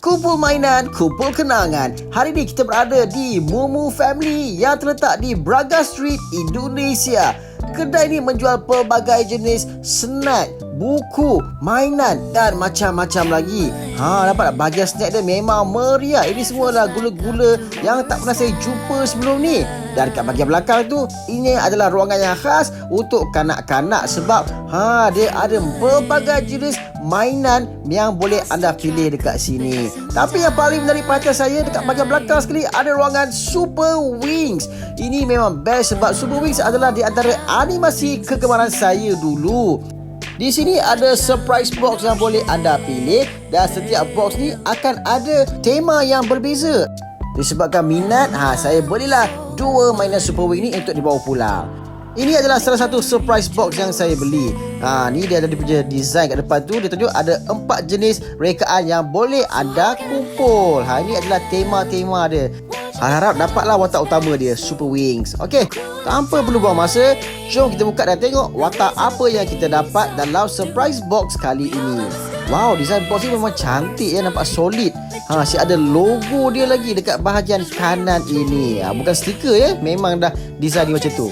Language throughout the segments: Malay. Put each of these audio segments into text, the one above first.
Kumpul mainan, kumpul kenangan. Hari ini kita berada di Mumu Family yang terletak di Braga Street, Indonesia. Kedai ini menjual pelbagai jenis snack, buku, mainan dan macam-macam lagi. Ha, dapat tak bahagian snack dia memang meriah. Ini semua adalah gula-gula yang tak pernah saya jumpa sebelum ni. Dan dekat bahagian belakang tu, ini adalah ruangan yang khas untuk kanak-kanak sebab ha dia ada pelbagai jenis mainan yang boleh anda pilih dekat sini. Tapi yang paling menarik perhatian saya dekat bahagian belakang sekali ada ruangan Super Wings. Ini memang best sebab Super Wings adalah di antara animasi kegemaran saya dulu. Di sini ada surprise box yang boleh anda pilih dan setiap box ni akan ada tema yang berbeza. Disebabkan minat, ha, saya belilah dua mainan Super Wing ni untuk dibawa pulang. Ini adalah salah satu surprise box yang saya beli. Ha, ni dia ada dia punya design kat depan tu. Dia tunjuk ada empat jenis rekaan yang boleh anda kumpul. Ha, ini adalah tema-tema dia. Harap dapatlah watak utama dia, Super Wings. Okey, tanpa perlu buang masa, jom kita buka dan tengok watak apa yang kita dapat dalam surprise box kali ini. Wow, design box ni memang cantik ya, nampak solid. Ha, si ada logo dia lagi dekat bahagian kanan ini. Ha, bukan stiker ya, memang dah design dia macam tu.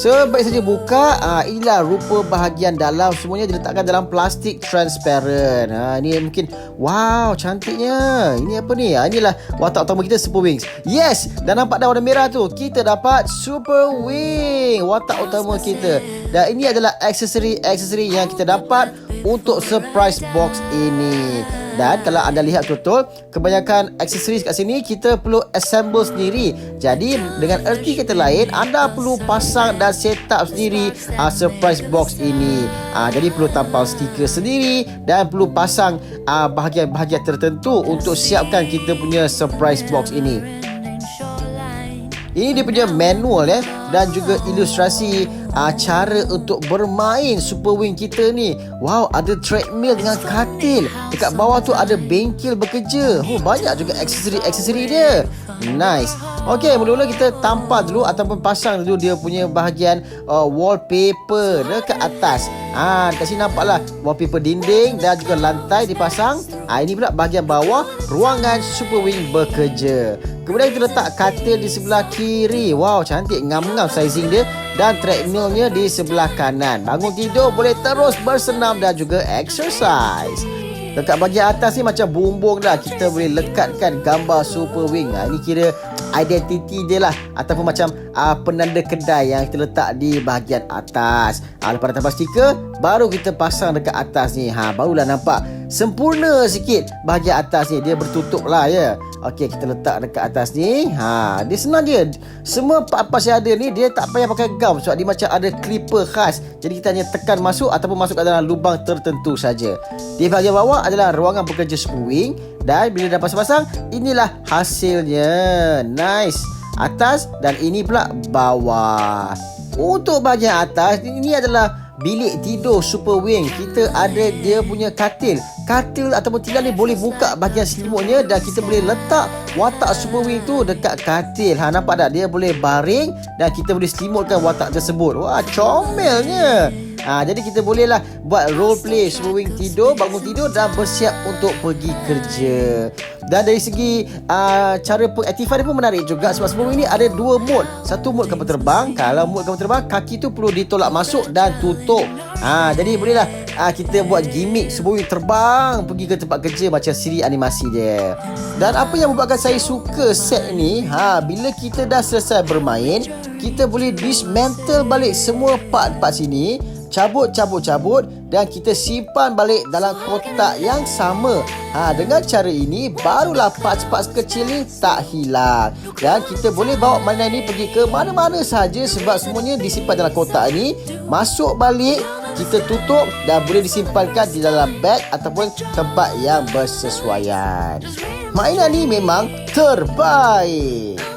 So, baik saja buka. Ha, inilah rupa bahagian dalam. Semuanya diletakkan dalam plastik transparent. Ha, ini mungkin, wow, cantiknya. Ini apa ni? Ha, inilah watak utama kita, Super Wings. Yes, dan nampak dah warna merah tu. Kita dapat Super Wing. Watak utama kita. Dan ini adalah aksesori-aksesori yang kita dapat untuk surprise box ini. Dan kalau anda lihat betul, kebanyakan aksesoris kat sini kita perlu assemble sendiri. Jadi dengan erti kata lain, anda perlu pasang dan set up sendiri uh, surprise box ini. Uh, jadi perlu tampal stiker sendiri dan perlu pasang uh, bahagian-bahagian tertentu untuk siapkan kita punya surprise box ini. Ini dia punya manual ya dan juga ilustrasi uh, cara untuk bermain Super Wing kita ni. Wow, ada treadmill dengan katil. Dekat bawah tu ada bengkel bekerja. Oh, banyak juga aksesori-aksesori dia. Nice. Okey, mula-mula kita tampal dulu ataupun pasang dulu dia punya bahagian uh, wallpaper dekat atas. Ah, ha, sini nampaklah wallpaper dinding dan juga lantai dipasang. Ah, ha, ini pula bahagian bawah ruangan Super Wing bekerja. Kemudian kita letak katil di sebelah kiri. Wow, cantik ngam-ngam sizing dia dan treadmillnya di sebelah kanan. Bangun tidur boleh terus bersenam dan juga exercise. Dekat bahagian atas ni macam bumbung dah. Kita boleh lekatkan gambar Super Wing. Ha, ini kira identiti dia lah ataupun macam uh, penanda kedai yang kita letak di bahagian atas. Ha, lepas tambah stiker, baru kita pasang dekat atas ni. Ha, barulah nampak sempurna sikit bahagian atas ni. Dia bertutup lah ya. Okey, kita letak dekat atas ni. Ha, dia senang je. Semua apa-apa yang ada ni dia tak payah pakai gam sebab dia macam ada clipper khas. Jadi kita hanya tekan masuk ataupun masuk ke dalam lubang tertentu saja. Di bahagian bawah adalah ruangan bekerja spooling dan bila dah pasang-pasang, inilah hasilnya. Nice. Atas dan ini pula bawah. Untuk bahagian atas, ini adalah bilik tidur Super Wing. Kita ada dia punya katil. Katil ataupun tilam ni boleh buka bahagian selimutnya dan kita boleh letak watak Super Wing tu dekat katil. Ha nampak tak dia boleh baring dan kita boleh selimutkan watak tersebut. Wah, comelnya. Ha, jadi kita bolehlah buat role play Wing tidur, bangun tidur dan bersiap untuk pergi kerja. Dan dari segi uh, cara pengaktifan dia pun menarik juga sebab Super Wing ni ada dua mode. Satu mode kapal terbang. Kalau mode kapal terbang, kaki tu perlu ditolak masuk dan tutup. Ha, jadi bolehlah uh, kita buat gimmick Wing terbang pergi ke tempat kerja macam siri animasi dia. Dan apa yang membuatkan saya suka set ni, ha, bila kita dah selesai bermain, kita boleh dismantle balik semua part-part sini cabut cabut cabut dan kita simpan balik dalam kotak yang sama. Ha dengan cara ini barulah parts-parts kecil ni tak hilang. Dan kita boleh bawa mainan ni pergi ke mana-mana saja sebab semuanya disimpan dalam kotak ni. Masuk balik kita tutup dan boleh disimpankan di dalam beg ataupun tempat yang bersesuaian. Mainan ni memang terbaik.